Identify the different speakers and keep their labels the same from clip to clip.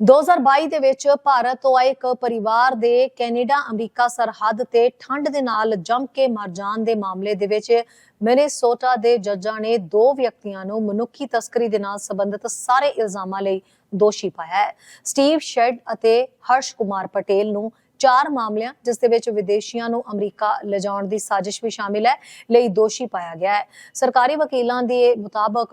Speaker 1: 2022 ਦੇ ਵਿੱਚ ਭਾਰਤ ਤੋਂ ਆਏ ਇੱਕ ਪਰਿਵਾਰ ਦੇ ਕੈਨੇਡਾ, ਅਮਰੀਕਾ ਸਰਹੱਦ ਤੇ ਠੰਡ ਦੇ ਨਾਲ ਜੰਮ ਕੇ ਮਰ ਜਾਣ ਦੇ ਮਾਮਲੇ ਦੇ ਵਿੱਚ ਮਿਨੇਸੋਟਾ ਦੇ ਜੱਜਾਂ ਨੇ ਦੋ ਵਿਅਕਤੀਆਂ ਨੂੰ ਮਨੁੱਖੀ ਤਸਕਰੀ ਦੇ ਨਾਲ ਸੰਬੰਧਿਤ ਸਾਰੇ ਇਲਜ਼ਾਮਾਂ ਲਈ ਦੋਸ਼ੀ ਪਾਇਆ ਹੈ। ਸਟੀਵ ਸ਼ੈਡ ਅਤੇ ਹਰਸ਼ ਕੁਮਾਰ ਪਟੇਲ ਨੂੰ ਚਾਰ ਮਾਮਲਿਆਂ, ਜਿਸ ਦੇ ਵਿੱਚ ਵਿਦੇਸ਼ੀਆਂ ਨੂੰ ਅਮਰੀਕਾ ਲਿਜਾਉਣ ਦੀ ਸਾਜ਼ਿਸ਼ ਵੀ ਸ਼ਾਮਿਲ ਹੈ, ਲਈ ਦੋਸ਼ੀ ਪਾਇਆ ਗਿਆ ਹੈ। ਸਰਕਾਰੀ ਵਕੀਲਾਂ ਦੇ ਮੁਤਾਬਕ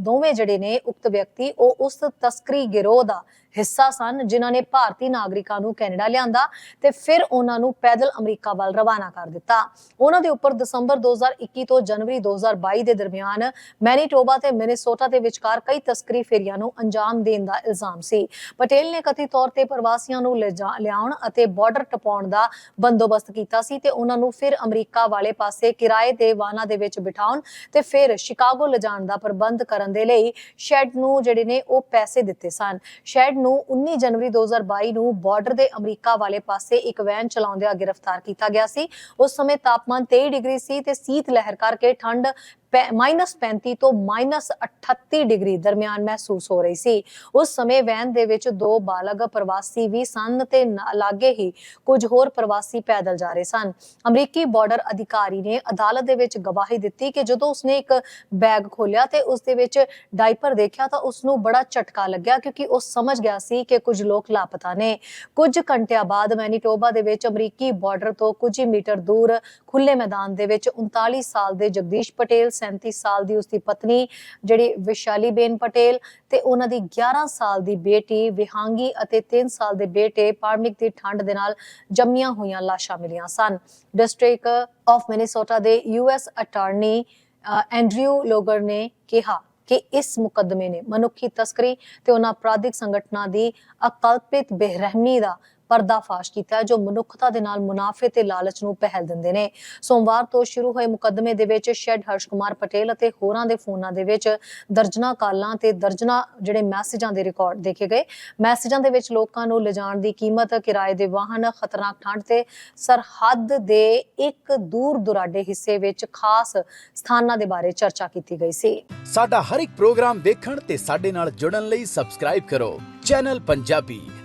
Speaker 1: ਦੋਵੇਂ ਜਿਹੜੇ ਨੇ ਉਕਤ ਵਿਅਕਤੀ, ਉਹ ਉਸ ਤਸਕਰੀ ਗਿਰੋਹ ਦਾ ਹਿੱਸਾ ਸਨ, ਜਿਨ੍ਹਾਂ ਨੇ ਭਾਰਤੀ ਨਾਗਰਿਕਾਂ ਨੂੰ ਕੈਨੇਡਾ ਲਿਆਂਦਾ ਤੇ ਫਿਰ ਉਹਨਾਂ ਨੂੰ ਪੈਦਲ ਅਮਰੀਕਾ ਵੱਲ ਰਵਾਨਾ ਕਰ ਦਿੱਤਾ। ਉਹਨਾਂ ਦੇ ਉੱਪਰ ਦਸੰਬਰ 2021 ਤੋਂ ਜਨਵਰੀ 2022 ਦੇ ਦਰਮਿਆਨ ਮੈਨੀਟੋਬਾ ਤੇ ਮਿਨੇਸੋਟਾ ਦੇ ਵਿਚਕਾਰ ਕਈ ਤਸਕਰੀ ਫੇਰੀਆਂ ਨੂੰ ਅੰਜਾਮ ਦੇਣ ਦਾ ਇਲਜ਼ਾਮ ਸੀ। ਪਟੇਲ ਨੇ ਕਥਿਤ ਤੌਰ ਤੇ ਪ੍ਰਵਾਸੀਆਂ ਨੂੰ ਲਿਜਾ- ਲਿਆਉਣ ਅਤੇ ਬਾਰਡਰ ਟਪਾਉਣ ਦਾ ਬੰਦੋਬਸਤ ਕੀਤਾ ਸੀ ਤੇ ਉਹਨਾਂ ਨੂੰ ਫਿਰ ਅਮਰੀਕਾ ਵਾਲੇ ਪਾਸੇ ਕਿਰਾਏ ਦੇ ਵਾਹਨਾਂ ਦੇ ਵਿੱਚ ਬਿਠਾਉਣ ਤੇ ਫਿਰ ਸ਼ਿਕਾਗੋ ਲਿਜਾਣ ਦਾ ਪ੍ਰਬੰਧ ਕਰਨ ਦੇ ਲਈ ਸ਼ੈਡ ਨੂੰ ਜਿਹੜੇ ਨੇ ਉਹ ਪੈਸੇ ਦਿੱਤੇ ਸਨ। ਸ਼ੈਡ ਨੂੰ 19 ਜਨਵਰੀ 2022 ਨੂੰ ਬਾਰਡਰ ਦੇ ਅਮਰੀਕਾ ਵਾਲੇ ਪਾਸੇ ਇੱਕ ਵੈਨ ਚਲਾਉਂਦਿਆਂ ਗ੍ਰਿਫਤਾਰ ਕੀਤਾ ਗਿਆ ਸੀ। ਉਸ ਸਮੇਂ ਤਾਪਮਾਨ 23 ਡਿਗਰੀ ਸੀ ਤੇ ਸੀਤ ਲਹਿਰ ਕਰਕੇ ਠੰਡ -35 ਤੋਂ -38 ਡਿਗਰੀ ਦਰਮਿਆਨ ਮਹਿਸੂਸ ਹੋ ਰਹੀ ਸੀ। ਉਸ ਸਮੇਂ ਵੈਨ ਦੇ ਵਿੱਚ ਦੋ ਬਾਲਗ ਪ੍ਰਵਾਸੀ ਵੀ ਸਨ ਤੇ ਲਾਗੇ ਹੀ ਕੁਝ ਹੋਰ ਪ੍ਰਵਾਸੀ ਪੈਦਲ ਜਾ ਰਹੇ ਸਨ। ਅਮਰੀਕੀ ਬਾਰਡਰ ਅਧਿਕਾਰੀ ਨੇ ਅਦਾਲਤ ਦੇ ਵਿੱਚ ਗਵਾਹੀ ਦਿੱਤੀ ਕਿ ਜਦੋਂ ਉਸਨੇ ਇੱਕ ਬੈਗ ਖੋਲ੍ਹਿਆ ਤੇ ਉਸ ਦੇ ਵਿੱਚ ਡਾਈਪਰ ਦੇਖਿਆ ਤਾਂ ਉਸ ਨੂੰ ਬੜਾ ਝਟਕਾ ਲੱਗਿਆ ਕਿਉਂਕਿ ਉਹ ਸਮਝ ਗਿਆ ਸੀ ਕਿ ਕੁਝ ਲੋਕ ਲਾਪਤਾ ਨੇ। ਕੁਝ ਘੰਟਿਆਂ ਬਾਅਦ ਮੈਨੀਟੋਬਾ ਦੇ ਵਿੱਚ ਅਮਰੀਕੀ ਬਾਰਡਰ ਤੋਂ ਕੁਝ ਮੀਟਰ ਦੂਰ ਖੁੱਲੇ ਮੈਦਾਨ ਦੇ ਵਿੱਚ 39 ਸਾਲ ਦੇ ਜਗਦੀਸ਼ ਪਟੇਲ 37 ਸਾਲ ਦੀ ਉਸਦੀ ਪਤਨੀ, ਜਿਹੜੀ ਵਿਸ਼ਾਲੀ ਪਟੇਲ ਤੇ ਉਹਨਾਂ ਦੀ 11 ਸਾਲ ਦੀ ਬੇਟੀ ਵਿਹਾਂਗੀ ਅਤੇ 3 ਸਾਲ ਦੇ ਬੇਟੇ ਪਾਰਮਿਕ ਦੀ ਠੰਡ ਦੇ ਨਾਲ ਜੰਮੀਆਂ ਹੋਈਆਂ ਲਾਸ਼ਾਂ ਮਿਲੀਆਂ ਸਨ। ਡਿਸਟ੍ਰਿਕਟ ਆਫ ਮਿਨੀਸੋਟਾ ਦੇ ਯੂਐਸ ਅਟਾਰਨੀ ਐਂਡਰਿਊ ਲੋਗਰ ਨੇ ਕਿਹਾ ਕਿ ਇਸ ਮੁਕੱਦਮੇ ਨੇ ਮਨੁੱਖੀ ਤਸਕਰੀ ਤੇ ਉਹਨਾਂ ਅਪਰਾਧਿਕ ਸੰਗਠਨਾਂ ਦੀ ਅਕਲਪਿਤ ਬੇਰਹਿਮੀ ਦਾ ਪਰਦਾਫਾਸ਼ ਕੀਤਾ ਜੋ ਮਨੁੱਖਤਾ ਦੇ ਨਾਲ ਮੁਨਾਫੇ ਤੇ ਲਾਲਚ ਨੂੰ ਪਹਿਲ ਦਿੰਦੇ ਨੇ। ਸੋਮਵਾਰ ਤੋਂ ਸ਼ੁਰੂ ਹੋਏ ਮੁਕੱਦਮੇ ਦੇ ਵਿੱਚ ਸ਼ੈਡ ਹਰਸ਼ ਕੁਮਾਰ ਪਟੇਲ ਅਤੇ ਹੋਰਾਂ ਦੇ ਫੋਨਾਂ ਦੇ ਵਿੱਚ ਦਰਜਨਾ ਕਾਲਾਂ ਤੇ ਦਰਜਨਾ ਜਿਹੜੇ ਮੈਸੇਜਾਂ ਦੇ ਰਿਕਾਰਡ ਦੇਖੇ ਗਏ। ਮੈਸੇਜਾਂ ਦੇ ਵਿੱਚ ਲੋਕਾਂ ਨੂੰ ਲਿਜਾਣ ਦੀ ਕੀਮਤ, ਕਿਰਾਏ ਦੇ ਵਾਹਨ, ਖਤਰਨਾਕ ਠੰਡ ਤੇ ਸਰਹੱਦ ਦੇ ਇੱਕ ਦੂਰ ਦੁਰਾਡੇ ਹਿੱਸੇ ਵਿੱਚ ਖਾਸ ਸਥਾਨਾਂ ਦੇ ਬਾਰੇ ਚਰਚਾ ਕੀਤੀ ਗਈ ਸੀ।
Speaker 2: ਸਾਡਾ ਹਰ ਇੱਕ ਪ੍ਰੋਗਰਾਮ ਦੇਖਣ ਤੇ ਸਾਡੇ ਨਾਲ ਜੁੜਨ ਲਈ ਸਬਸਕ੍ਰਾਈਬ ਕਰੋ। ਚੈਨਲ ਪੰਜਾਬੀ